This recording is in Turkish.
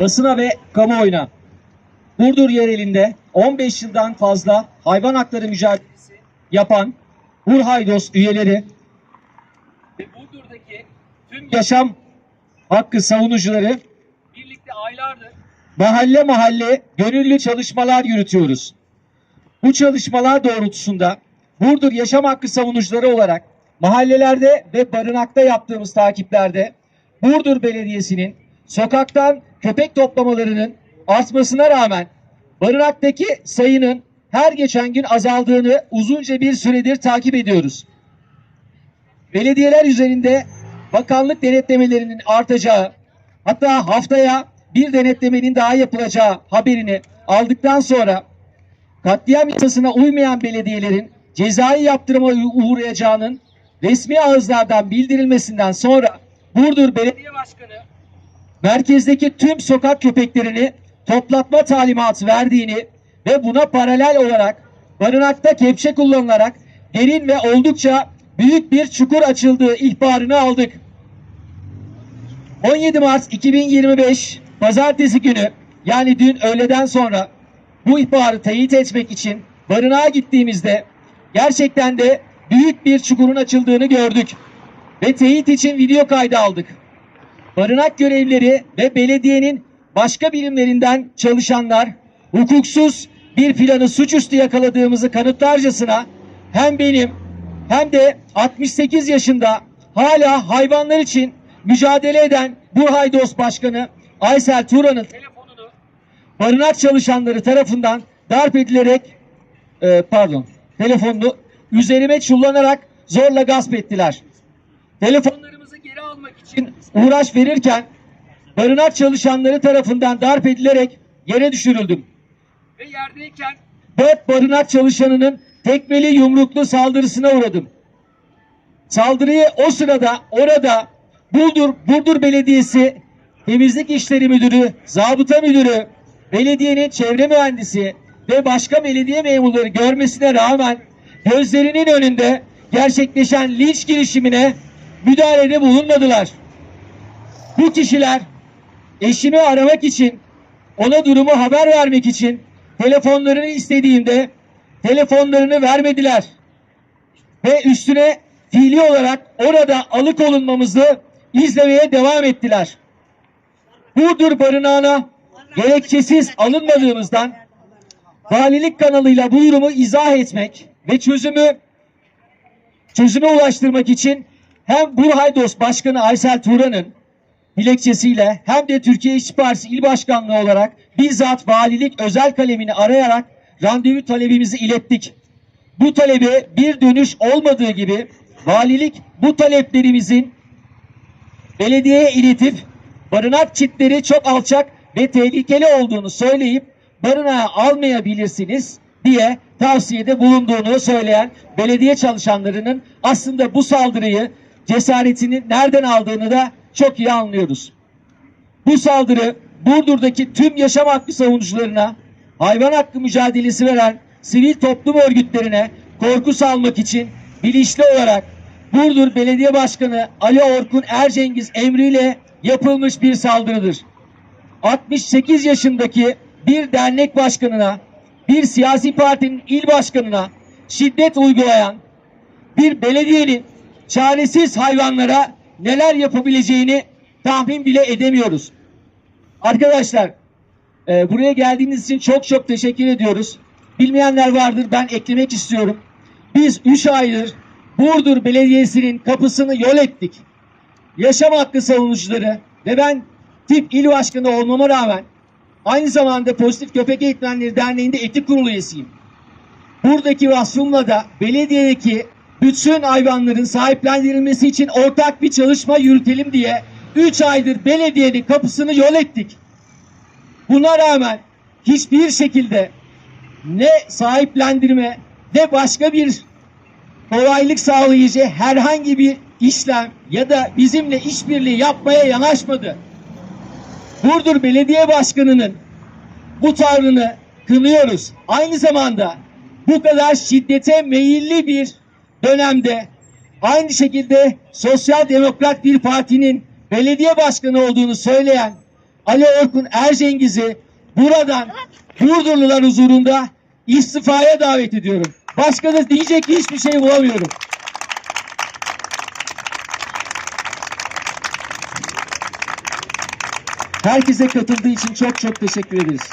basına ve kamuoyuna Burdur yerelinde 15 yıldan fazla hayvan hakları mücadelesi yapan Burhaydos üyeleri ve Burdur'daki tüm yaşam hakkı savunucuları birlikte aylardır mahalle mahalle gönüllü çalışmalar yürütüyoruz. Bu çalışmalar doğrultusunda Burdur Yaşam Hakkı savunucuları olarak mahallelerde ve barınakta yaptığımız takiplerde Burdur Belediyesi'nin sokaktan köpek toplamalarının artmasına rağmen barınaktaki sayının her geçen gün azaldığını uzunca bir süredir takip ediyoruz. Belediyeler üzerinde bakanlık denetlemelerinin artacağı, hatta haftaya bir denetlemenin daha yapılacağı haberini aldıktan sonra katliam yasasına uymayan belediyelerin cezai yaptırıma uğrayacağının resmi ağızlardan bildirilmesinden sonra Burdur Belediye Başkanı merkezdeki tüm sokak köpeklerini toplatma talimatı verdiğini ve buna paralel olarak barınakta kepçe kullanılarak derin ve oldukça büyük bir çukur açıldığı ihbarını aldık. 17 Mart 2025 Pazartesi günü yani dün öğleden sonra bu ihbarı teyit etmek için barınağa gittiğimizde gerçekten de büyük bir çukurun açıldığını gördük. Ve teyit için video kaydı aldık. Barınak görevlileri ve belediyenin başka birimlerinden çalışanlar hukuksuz bir planı suçüstü yakaladığımızı kanıtlarcasına hem benim hem de 68 yaşında hala hayvanlar için mücadele eden Burhaydos Başkanı Aysel Turan'ın telefonunu barınak çalışanları tarafından darp edilerek e, pardon telefonunu üzerime çullanarak zorla gasp ettiler. Almak için uğraş verirken barınak çalışanları tarafından darp edilerek yere düşürüldüm. Ve yerdeyken dört barınak çalışanının tekmeli yumruklu saldırısına uğradım. Saldırıyı o sırada orada Burdur, Burdur Belediyesi Temizlik İşleri Müdürü, Zabıta Müdürü, belediyenin çevre mühendisi ve başka belediye memurları görmesine rağmen gözlerinin önünde gerçekleşen linç girişimine müdahalede bulunmadılar. Bu kişiler eşimi aramak için, ona durumu haber vermek için telefonlarını istediğimde telefonlarını vermediler. Ve üstüne fiili olarak orada alıkolunmamızı izlemeye devam ettiler. Burdur barınağına gerekçesiz alınmadığımızdan valilik kanalıyla bu durumu izah etmek ve çözümü çözüme ulaştırmak için hem Burhaydos Başkanı Aysel Turan'ın dilekçesiyle hem de Türkiye İşçi Partisi İl Başkanlığı olarak bizzat valilik özel kalemini arayarak randevu talebimizi ilettik. Bu talebe bir dönüş olmadığı gibi valilik bu taleplerimizin belediyeye iletip barınak çitleri çok alçak ve tehlikeli olduğunu söyleyip barınağa almayabilirsiniz diye tavsiyede bulunduğunu söyleyen belediye çalışanlarının aslında bu saldırıyı cesaretini nereden aldığını da çok iyi anlıyoruz. Bu saldırı Burdur'daki tüm yaşam hakkı savunucularına, hayvan hakkı mücadelesi veren sivil toplum örgütlerine korku salmak için bilinçli olarak Burdur Belediye Başkanı Ali Orkun Ercengiz emriyle yapılmış bir saldırıdır. 68 yaşındaki bir dernek başkanına, bir siyasi partinin il başkanına şiddet uygulayan bir belediyenin çaresiz hayvanlara neler yapabileceğini tahmin bile edemiyoruz. Arkadaşlar e, buraya geldiğiniz için çok çok teşekkür ediyoruz. Bilmeyenler vardır ben eklemek istiyorum. Biz 3 aydır Burdur Belediyesi'nin kapısını yol ettik. Yaşam hakkı savunucuları ve ben tip il başkanı olmama rağmen aynı zamanda Pozitif Köpek Eğitmenleri Derneği'nde etik kurulu üyesiyim. Buradaki vasfımla da belediyedeki bütün hayvanların sahiplendirilmesi için ortak bir çalışma yürütelim diye 3 aydır belediyenin kapısını yol ettik. Buna rağmen hiçbir şekilde ne sahiplendirme ne başka bir kolaylık sağlayıcı herhangi bir işlem ya da bizimle işbirliği yapmaya yanaşmadı. Burdur Belediye Başkanı'nın bu tavrını kınıyoruz. Aynı zamanda bu kadar şiddete meyilli bir dönemde aynı şekilde Sosyal Demokrat bir partinin belediye başkanı olduğunu söyleyen Ali Orkun Ercengiz'i buradan Burdurlular huzurunda istifaya davet ediyorum. Başka da diyecek hiçbir şey bulamıyorum. Herkese katıldığı için çok çok teşekkür ederiz.